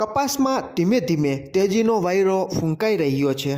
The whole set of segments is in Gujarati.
કપાસમાં ધીમે ધીમે તેજીનો વાયરો ફૂંકાઈ રહ્યો છે.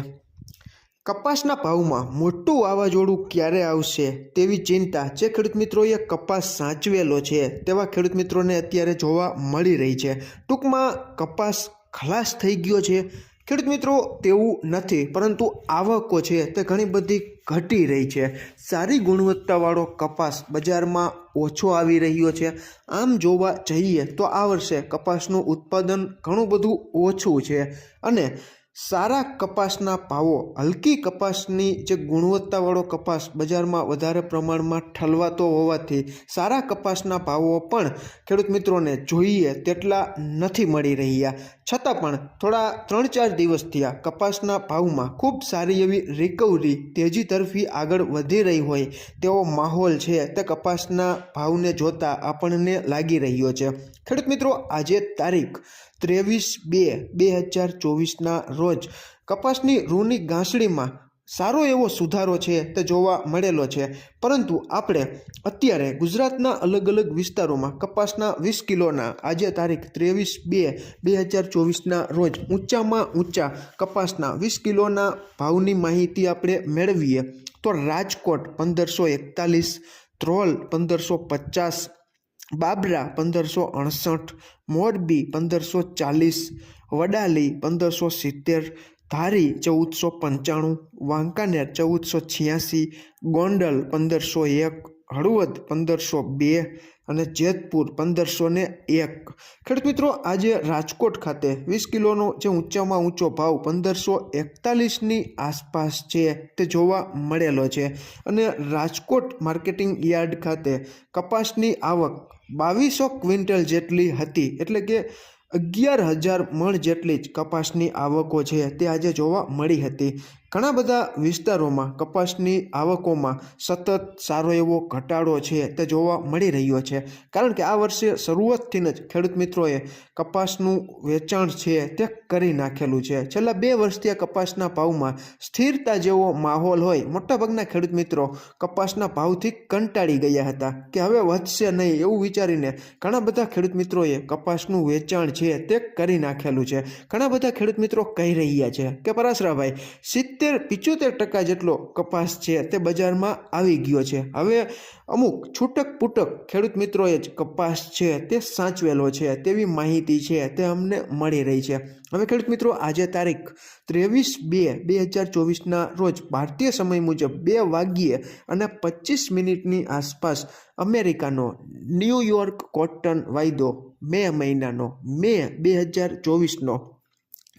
કપાસના ભાવમાં મોટું વાવાઝોડું ક્યારે આવશે તેવી ચિંતા જે ખેડૂત મિત્રોએ કપાસ સાચવેલો છે તેવા ખેડૂત મિત્રોને અત્યારે જોવા મળી રહી છે. ટૂંકમાં કપાસ ખલાસ થઈ ગયો છે. ખેડૂત મિત્રો, તેવું નથી, પરંતુ આવકો છે તે ઘણી બધી ઘટી રહી છે. સારી ગુણવત્તાવાળો કપાસ બજારમાં ઓછો આવી રહ્યો છે. આમ જોવા જઈએ તો આ વર્ષે કપાસનું ઉત્પાદન ઘણું બધું ઓછું છે. અને સારા કપાસના ભાવો હલકી કપાસની જે ગુણવત્તાવાળો કપાસ બજારમાં વધારે પ્રમાણમાં ઠલવાતો હોવાથી સારા કપાસના ભાવો પણ ખેડૂત મિત્રોને જોઈએ તેટલા નથી મળી રહ્યા. છતાં પણ થોડા ત્રણ ચાર દિવસથી આ કપાસના ભાવમાં ખૂબ સારી એવી રિકવરી તેજી તરફી આગળ વધી રહી હોય તેવો માહોલ છે તે કપાસના ભાવને જોતા આપણને લાગી રહ્યો છે. ખેડૂત મિત્રો, આજે તારીખ ત્રેવીસ બે બે હજાર ચોવીસના રોજ કપાસની રૂની ગાંસડીમાં સારો એવો સુધારો છે તે જોવા મળેલો છે. પરંતુ આપણે અત્યારે ગુજરાતના અલગ અલગ વિસ્તારોમાં કપાસના વીસ કિલોના આજે તારીખ ત્રેવીસ બે બે હજાર ચોવીસના રોજ ઊંચામાં ઊંચા કપાસના વીસ કિલોના ભાવની માહિતી આપણે મેળવીએ તો રાજકોટ પંદરસો એકતાલીસ, ધ્રોલ પંદરસો પચાસ બાબરા પંદરસો અડસઠ મોરબી પંદરસો ચાલીસ, વડાલી પંદરસો સિત્તેર, ધારી ચૌદસો પંચાણું, વાંકાનેર ચૌદસો છ્યાસી, ગોંડલ પંદરસો એક હળવદ પંદરસો બે અને જેતપુર પંદરસો ને એક. ખેડૂત મિત્રો, આજે રાજકોટ ખાતે વીસ કિલોનો જે ઊંચામાં ઊંચો ભાવ પંદરસો એકતાલીસની આસપાસ છે તે જોવા મળેલો છે. અને રાજકોટ માર્કેટિંગ યાર્ડ ખાતે કપાસની આવક બાવીસો ક્વિન્ટલ જેટલી હતી, એટલે કે અગિયાર હજાર મણ જેટલી જ કપાસની આવકો છે તે આજે જોવા મળી હતી. ઘણા બધા વિસ્તારોમાં કપાસની આવકોમાં સતત સારો એવો ઘટાડો છે તે જોવા મળી રહ્યો છે. કારણ કે આ વર્ષે શરૂઆતથી જ ખેડૂત મિત્રોએ કપાસનું વેચાણ છે તે કરી નાખેલું છે. છેલ્લા બે વર્ષથી આ કપાસના ભાવમાં સ્થિરતા જેવો માહોલ હોય, મોટાભાગના ખેડૂત મિત્રો કપાસના ભાવથી કંટાળી ગયા હતા કે હવે વધશે નહીં એવું વિચારીને ઘણા બધા ખેડૂત મિત્રોએ કપાસનું વેચાણ છે તે કરી નાખેલું છે. ઘણા બધા ખેડૂત મિત્રો કહી રહ્યા છે કે, પરાશરાભાઈ, સિત્તેર પિચોતેર ટકા જેટલો કપાસ છે તે બજારમાં આવી ગયો છે. હવે અમુક છૂટક પૂટક ખેડૂત મિત્રોએ જ કપાસ છે તે સાચવેલો છે, તેવી માહિતી છે તે અમને મળી રહી છે. હવે ખેડૂત મિત્રો, આજે તારીખ ત્રેવીસ બે બે હજાર ચોવીસના રોજ ભારતીય સમય મુજબ બે વાગ્યે અને પચીસ મિનિટની આસપાસ અમેરિકાનો ન્યૂયોર્ક કોટન વાયદો મે મહિનાનો, મે બે હજાર ચોવીસનો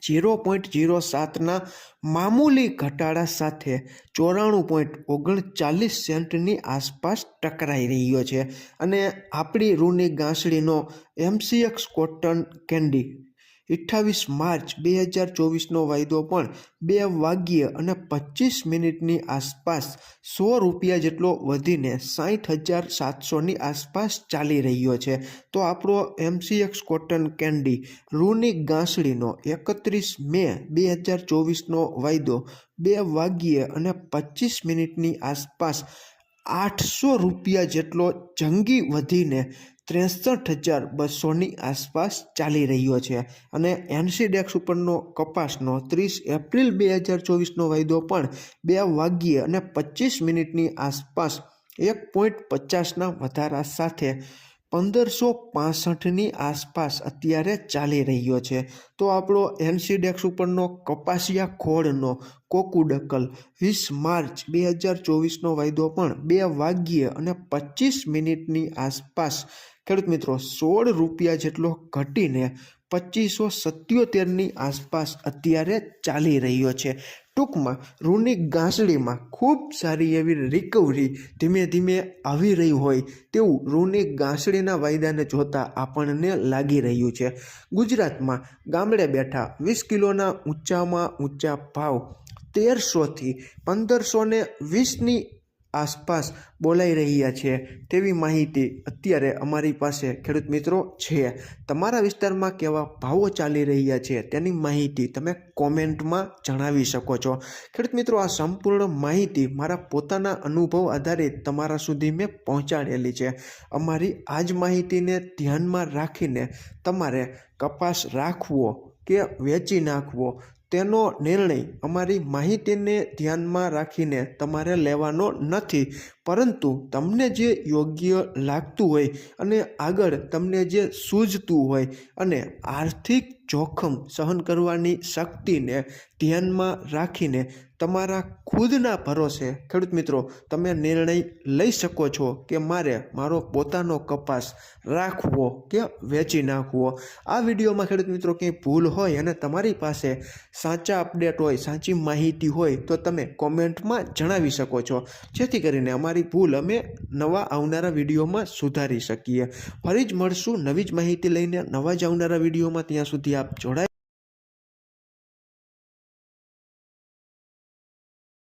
ઝીરો પોઈન્ટ ઝીરો સાતના મામૂલી ઘટાડા સાથે ચોરાણું પોઈન્ટ ઓગણચાલીસ સેન્ટની આસપાસ ટકરાઈ રહ્યો છે. અને આપણી રૂની ગાંસડીનો એમસીએક્સ કોટન કેન્ડી અઠ્ઠાવીસ માર્ચ બે હજાર ચોવીસનો વાયદો પણ બે વાગ્યે અને પચીસ મિનિટની આસપાસ સો રૂપિયા જેટલો વધીને સાઠ હજાર સાતસોની આસપાસ ચાલી રહ્યો છે. તો આપણો એમસીએક્સ કોટન કેન્ડી રૂની ગાંસડીનો એકત્રીસ મે બે હજાર ચોવીસનો વાયદો બે વાગ્યે અને પચીસ મિનિટની આસપાસ આઠસો રૂપિયા જેટલો જંગી વધીને ત્રેસઠ હજાર બસોની આસપાસ ચાલી રહ્યો છે અને એનસીડેક્સ ઉપરનો કપાસનો ત્રીસ એપ્રિલ બે હજાર ચોવીસનો વાયદો પણ બે વાગ્યે અને પચીસ મિનિટની આસપાસ એક પોઈન્ટ પચાસના વધારા સાથે પંદરસો પાસઠની આસપાસ અત્યારે ચાલી રહ્યો છે. તો આપણો એનસીડેક્સ ઉપરનો કપાસિયા ખોળનો કોકુડકલ વીસ માર્ચ બે હજાર ચોવીસનો વાયદો પણ બે વાગ્યે અને પચીસ મિનિટની આસપાસ ખેડૂત મિત્રો, સોળ રૂપિયા જેટલો ઘટીને પચીસો સત્યોતેરની આસપાસ અત્યારે ચાલી રહ્યો છે. ટૂંકમાં, રૂની ગાંસડીમાં ખૂબ સારી એવી રિકવરી ધીમે ધીમે આવી રહી હોય તેવું રૂની ગાંસડીના વાયદાને જોતા આપણને લાગી રહ્યું છે. ગુજરાતમાં ગામડે બેઠા વીસ કિલોના ઊંચામાં ઊંચા ભાવ તેરસોથી પંદરસો ને વીસની આસપાસ બોલાઈ રહ્યા છે તેવી માહિતી અત્યારે અમારી પાસે ખેડૂત મિત્રો છે. તમારા વિસ્તારમાં કેવા ભાવો ચાલી રહ્યા છે તેની માહિતી તમે કોમેન્ટમાં જણાવી શકો છો. ખેડૂત મિત્રો, આ સંપૂર્ણ માહિતી મારા પોતાના અનુભવ આધારિત તમારા સુધી મેં પહોંચાડેલી છે. અમારી આ જ માહિતીને ધ્યાનમાં રાખીને તમારે કપાસ રાખવો કે વેચી નાખવો તેનો નિર્ણય અમારી માહિતીને ધ્યાનમાં રાખીને તમારે લેવાનો નથી. પરંતુ તમને જે યોગ્ય લાગતું હોય અને આગળ તમને જે સૂઝતું હોય અને આર્થિક જોખમ સહન કરવાની શક્તિને ધ્યાનમાં રાખીને તમારા ખુદના ભરોસે, ખેડૂત મિત્રો, તમે નિર્ણય લઈ શકો છો કે મારે મારો પોતાનો કપાસ રાખવો કે વેચી નાખવો. આ વિડીયોમાં ખેડૂત મિત્રો કંઈ ભૂલ હોય અને તમારી પાસે સાચા અપડેટ હોય, સાચી માહિતી હોય, તો તમે કોમેન્ટમાં જણાવી શકો છો. જેથી કરીને અમારી ભૂલ અમે નવા આવનારા વિડીયોમાં સુધારી શકીએ. ફરી જ મળશું નવી જ માહિતી લઈને નવા જ આવનારા વિડીયોમાં. ત્યાં સુધી આપ જોડાય